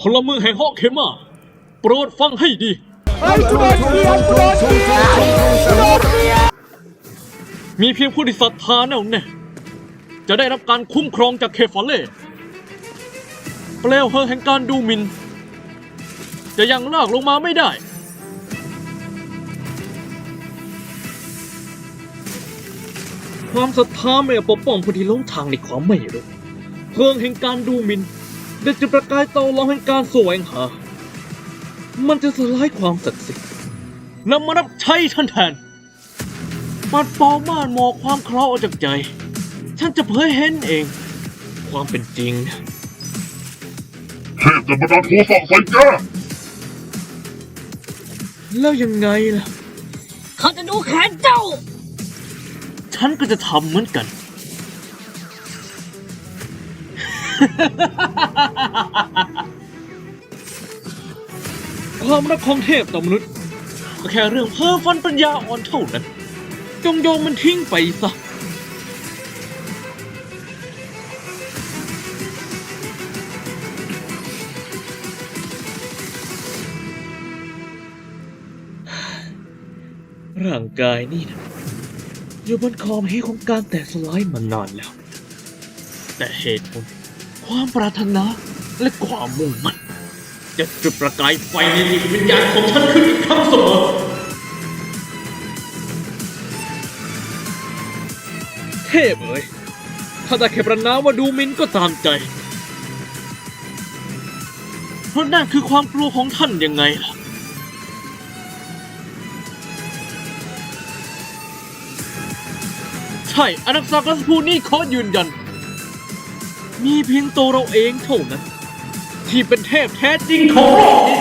พลเมืองแห่งฮอกเคมาโปรดฟังให้ดีเฮ้กูโดนเกลียกูโดนเกลียกูโดนเกลียมีเพียงผู้ที่ศรัทธาแน่วแน่จะได้รับการคุ้มครองจากเคฟาเล่เปลวเพลิงแห่งการดูหมิน จะยังลากลงมาไม่ได้ ความศรัทธาไม่อาจปกป้องผู้ที่หลงทางในความไม่รู้เพลิงแห่งการดูหมิน ได้จุดประกายเตาลองแห่งการแสวงหา มันจะสลายความศักดิ์สิทธิ์นำมารับใช้ท่านแทน ปัดเป่าม่านหมอกความเคราะห์ออกจากใจ ฉันจะเผยเห็นเอง ความเป็นจริง เทพจะบันดาลโทสะใส่แกแล้วยังไงล่ะ เขาจะดูแขนเจ้า ฉันก็จะทำเหมือนกัน ความรักของเทพต่อมนุษย์ก็แค่เรื่องเพ้อฝันปัญญาอ่อนเท่านั้น จงโยงมันทิ้งไปซะร่างกายนี่นะอยู่บนขอบเหของการแตกสลายมานานแล้ว แต่เหตุผล ความปรารถนาและความมุ่งมั่นจะจุดประกายไฟในจิตวิญญาณของฉันขึ้นอีกครั้งเสมอเทพเอ๋ยถ้าได้แค่ประนามว่าดูมินก็ตามใจ เพราะนั่นคือความกลัวของท่านยังไงล่ะใช่อนักสักรัสพูนี่ขอยืนยัน มีเพียงตัวเราเองเท่านั้น ที่เป็นเทพแท้จริงของโลกนี้